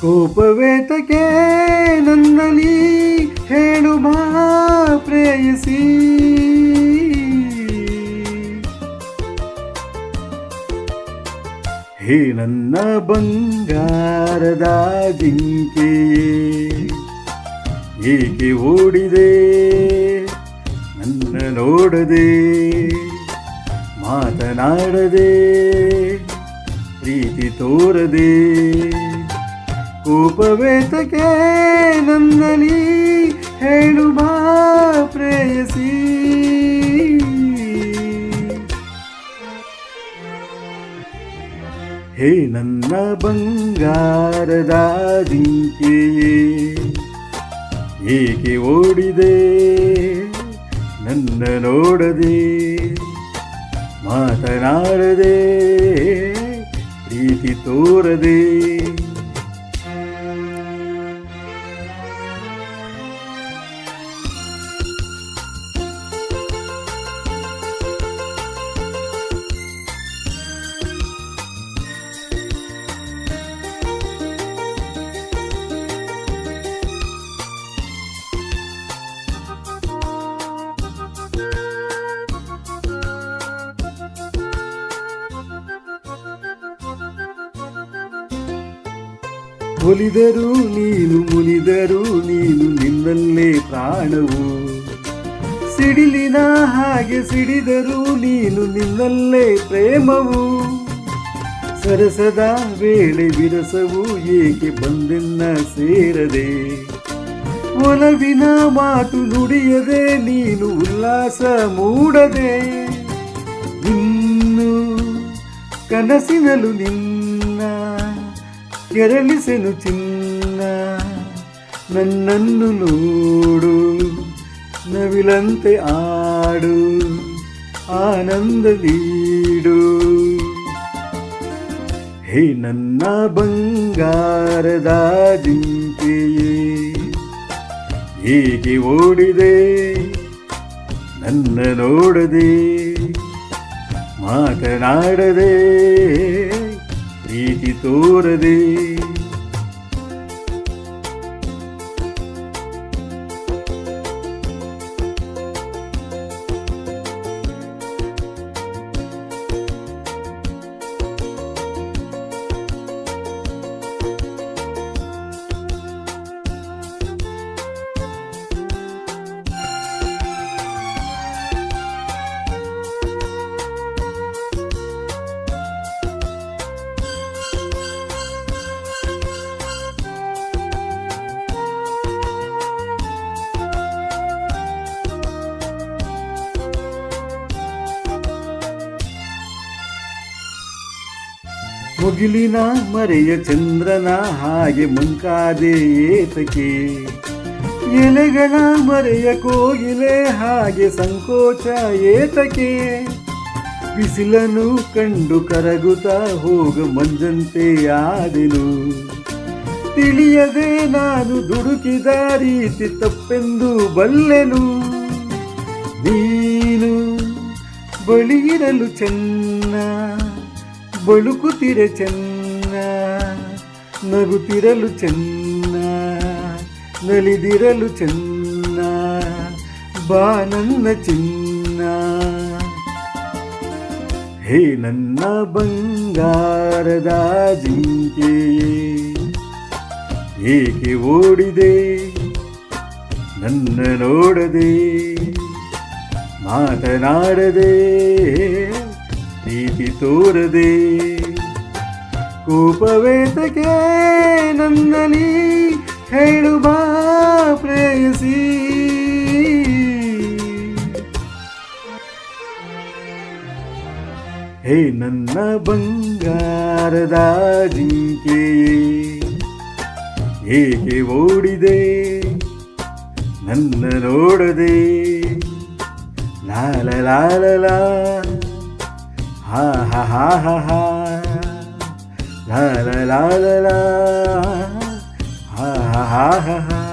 ಕೋಪವೇತಕ್ಕೆ ನನ್ನಲ್ಲಿ ಹೇಳು ಬಾ ಪ್ರೇಯಸಿ. ಹೇ ನನ್ನ ಬಂಗಾರದ ಜಿಂಕೆಯೇ, ಏಕೆ ಓಡಿದೆ? ನನ್ನ ನೋಡದೆ, ಮಾತನಾಡದೆ, ಪ್ರೀತಿ ತೋರದೆ. ಕೋಪವೇತಕ್ಕೆ ನನ್ನಲ್ಲಿ ಹೇಳು ಬಾ ಪ್ರೇಯಸಿ. ಹೇ ನನ್ನ ಬಂಗಾರದ ಜಿಂಕೆಯೇ ಏಕೆ ಓಡಿದೆ? ನನ್ನ ನೋಡದೆ, ಮಾತನಾಡದೆ, ಪ್ರೀತಿ ತೋರದೆ ಒಲಿದರು ನೀನು ಮುನಿದರು ನೀನು ನಿನ್ನಲ್ಲೇ ಪ್ರಾಣವು. ಸಿಡಿಲಿನ ಹಾಗೆ ಸಿಡಿದರು ನೀನು ನಿನ್ನಲ್ಲೇ ಪ್ರೇಮವು. ಸರಸದ ವೇಳೆ ವಿರಸವು ಏಕೆ ಬಂದೆನ್ನ ಸೇರದೆ? ಒಲವಿನ ಮಾತು ನುಡಿಯದೆ ನೀನು ಉಲ್ಲಾಸ ಮೂಡದೆ? ಇನ್ನು ಕನಸಿನಲು ನಿನ್ನ ಕೆರಳಿಸೆನು ಚಿನ್ನ, ನನ್ನನ್ನು ನೋಡು, ನವಿಲಂತೆ ಆಡು, ಆನಂದ ನೀಡು. ಹೇ ನನ್ನ ಬಂಗಾರದ ಜಿಂಕೆಯೇ, ಹೇಗೆ ಓಡಿದೆ, ನನ್ನ ನೋಡದೆ, ಮಾತನಾಡದೆ. ಪ್ರೀತಿ ತೋರದೆ ಮುಗಿಲಿನ ಮರೆಯ ಚಂದ್ರನ ಹಾಗೆ ಮುಂಕಾದೆ ಏತಕೆ ಎಲೆಗಳ ಮರೆಯ ಕೋಗಿಲೆ ಹಾಗೆ ಸಂಕೋಚ ಏತಕೆ ಬಿಸಿಲನು ಕಂಡು ಕರಗುತ್ತಾ ಹೋಗ ಮಂಜಂತೆ ಆದೆನು. ತಿಳಿಯದೆ ನಾನು ದುಡುಕಿದ ರೀತಿ ತಪ್ಪೆಂದು ಬಲ್ಲೆನು. ನೀನು ಬಳಿಯಿರಲು ಚೆನ್ನ ಬಳುಕುತ್ತಿರೆ ಚೆನ್ನ ನಗುತ್ತಿರಲು ಚೆನ್ನ ನಲಿದಿರಲು ಚೆನ್ನ ಬಾ ನನ್ನ ಚಿನ್ನ ಹೇ ನನ್ನ ಬಂಗಾರದ ಜಿಂಕೆಯೇ ಏಕೆ ಓಡಿದೆ ನನ್ನ ನೋಡದೆ ಮಾತನಾಡದೆ ಪ್ರೀತಿ ತೋರದೆ, ಕೋಪವೇತಕ್ಕೆ ನನ್ನಲ್ಲಿ ಹೇಳು ಬಾ ಪ್ರೇಯಸಿ. ಹೇ ನನ್ನ ಬಂಗಾರದ ಜಿಂಕೆಯೇ ಏಕೆ ಓಡಿದೆ? ನನ್ನ ನೋಡದೆ, ಲಾಲ ಲಾಲ ಲಾ ha ha ha ha ha. La la la la la. Ha ha ha ha ha.